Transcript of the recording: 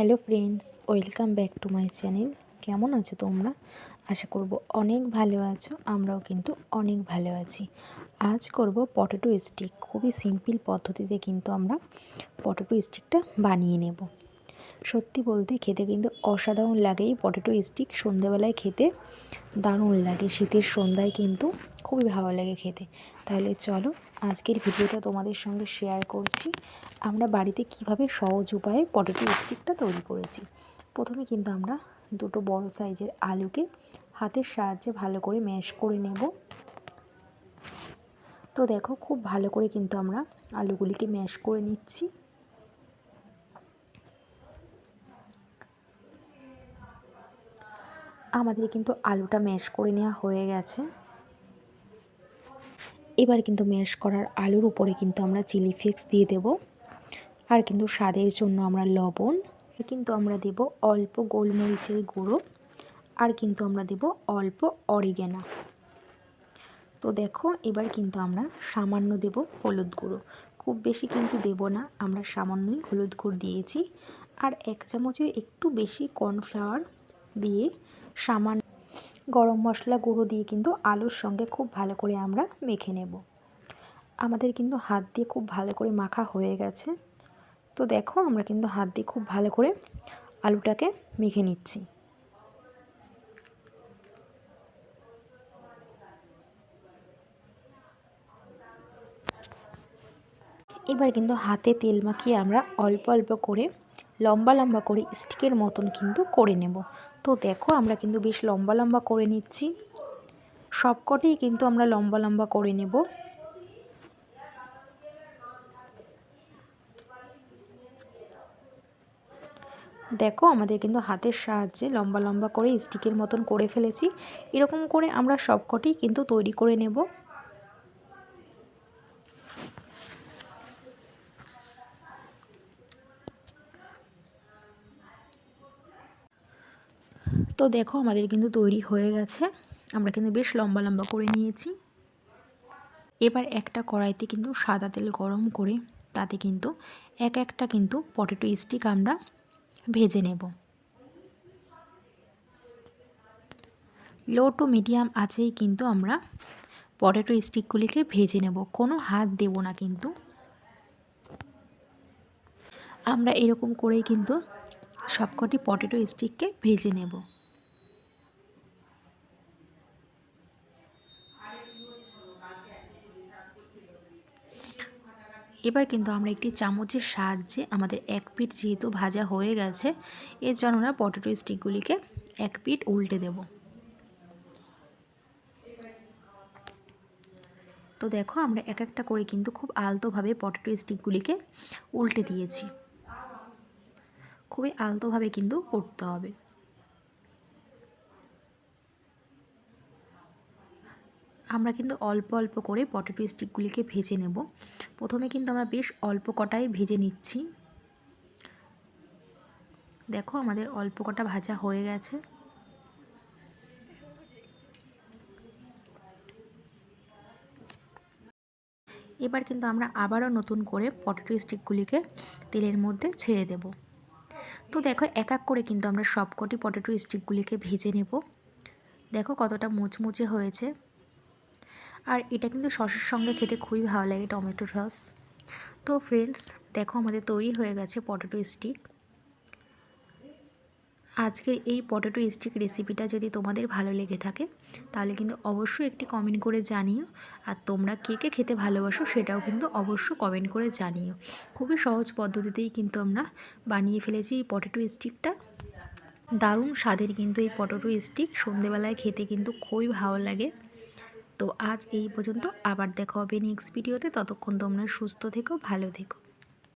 Hello friends welcome back to my channel কেমন আছো তোমরা? আশা করব অনেক ভালো আছো, আমরাও কিন্তু অনেক ভালো আছি। আজ করব পটেটো স্টিক খুবই সিম্পল পদ্ধতিতে কিন্তু আমরা পটেটো স্টিকটা বানিয়ে নেব। সত্যি বলতে খেতে কিন্তু অসাধারণ লাগে। এই পটেটো স্টিক সন্ধেবেলায় খেতে দারুণ লাগে। শীতের সন্ধ্যায় কিন্তু খুবই ভালো লাগে খেতে। তাহলে চলো, আজকের ভিডিওটা তোমাদের সঙ্গে শেয়ার করছি। আমরা বাড়িতে কীভাবে সহজ উপায়ে পটেটো স্টিকটা তৈরি করেছি। প্রথমে কিন্তু আমরা দুটো বড় সাইজের আলুকে হাতের সাহায্যে ভালো করে ম্যাশ করে নেব। তো দেখো, খুব ভালো করে কিন্তু আমরা আলুগুলিকে ম্যাশ করে নিচ্ছি। আমাদের কিন্তু আলুটা ম্যাশ করে নেওয়া হয়ে গেছে। এবার কিন্তু ম্যাশ করার আলুর উপরে কিন্তু আমরা চিলি ফ্লেক্স দিয়ে দেব। আর কিন্তু স্বাদের জন্য আমরা লবণ কিন্তু আমরা দেব অল্প গোলমরিচের গুঁড়ো, আর কিন্তু আমরা দেব অল্প অরিগেনা। তো দেখো, এবার কিন্তু আমরা সামান্য দেব হলুদ গুঁড়ো। খুব বেশি কিন্তু দেব না, আমরা সামান্যই হলুদ গুঁড়ো দিয়েছি। আর এক চামচের একটু বেশি কর্নফ্লাওয়ার দিয়ে সামান্য গরম মশলা গুঁড়ো দিয়ে কিন্তু আলুর সঙ্গে খুব ভালো করে আমরা মেখে নেব। আমাদের কিন্তু হাত দিয়ে খুব ভালো করে মাখা হয়ে গেছে। তো দেখো আমরা কিন্তু হাত দিয়ে খুব ভালো করে আলুটাকে মেখে নিচ্ছি। এবার কিন্তু হাতে তেল মাখিয়ে আমরা অল্প অল্প করে লম্বা লম্বা করে স্টিকের মতন কিন্তু করে নেব। তো দেখো আমরা কিন্তু বেশ লম্বা লম্বা করে নিচ্ছি। সবকটাই কিন্তু আমরা লম্বা লম্বা করে নেব। দেখো আমাদের কিন্তু হাতের সাহায্যে লম্বা লম্বা করে স্টিকের মতন করে ফেলেছি। এরকম করে আমরা সবকটি কিন্তু তৈরি করে নেব। তো দেখো আমাদের কিন্তু তৈরি হয়ে গেছে। আমরা কিন্তু বেশ লম্বা লম্বা করে নিয়েছি। এবার একটা কড়াইতে কিন্তু সাদা তেল গরম করে তাতে কিন্তু এক একটা কিন্তু পটেটো স্টিক আমরা ভেজে নেব। লো টু মিডিয়াম আছেই কিন্তু আমরা পটেটো স্টিকগুলিকে ভেজে নেব। কোনো হাত দেব না কিন্তু। আমরা এরকম করেই কিন্তু সবকটি পটেটো স্টিককে ভেজে নেব। এবার কিন্তু আমরা একটি চামচের সাহায্যে আমাদের এক পিঠ যেহেতু ভাজা হয়ে গেছে, এর জন্য আমরা পটেটো স্টিকগুলিকে এক পিঠ উল্টে দেব। তো দেখো, আমরা এক একটা করে কিন্তু খুব আলতোভাবে পটেটো স্টিকগুলিকে উল্টে দিয়েছি। খুবই আলতোভাবে কিন্তু করতে হবে। আমরা কিন্তু অল্প অল্প করে পটেটো স্টিকগুলিকে ভেজে নেব। প্রথমে কিন্তু আমরা বেশ অল্প কটাই ভেজে নিচ্ছি। দেখো আমাদের অল্প কটা ভাজা হয়ে গেছে। এবার কিন্তু আমরা আবারও নতুন করে পটেটো স্টিকগুলিকে তেলের মধ্যে ছেড়ে দেব। তো দেখো এক এক করে কিন্তু আমরা সবকটি পটেটো স্টিকগুলিকে ভেজে নেব। দেখো কতটা মুচমুচে হয়েছে। আর এটা কিন্তু সসের সঙ্গে খেতে খুবই ভালো লাগে টমেটো সস। তো ফ্রেন্ডস দেখো আমাদের তৈরি হয়ে গেছে পটেটো স্টিক আজকের এই পটেটো স্টিক রেসিপিটা যদি তোমাদের ভালো লেগে থাকে, তাহলে কিন্তু অবশ্যই একটি কমেন্ট করে জানিও। আর তোমরা কে কে খেতে ভালোবাসো সেটাও কিন্তু অবশ্যই কমেন্ট করে জানিও। খুবই সহজ পদ্ধতিতেই কিন্তু আমরা বানিয়ে ফেলেছি এই পটেটো স্টিকটা দারুণ স্বাদের কিন্তু এই পটেটো স্টিক সন্ধেবেলায় খেতে কিন্তু খুবই ভালো লাগে। তো আজ এই পর্যন্ত। আবার দেখা হবে নেক্সট ভিডিওতে ততক্ষণ তোমরা সুস্থ থেকো, ভালো থেকো।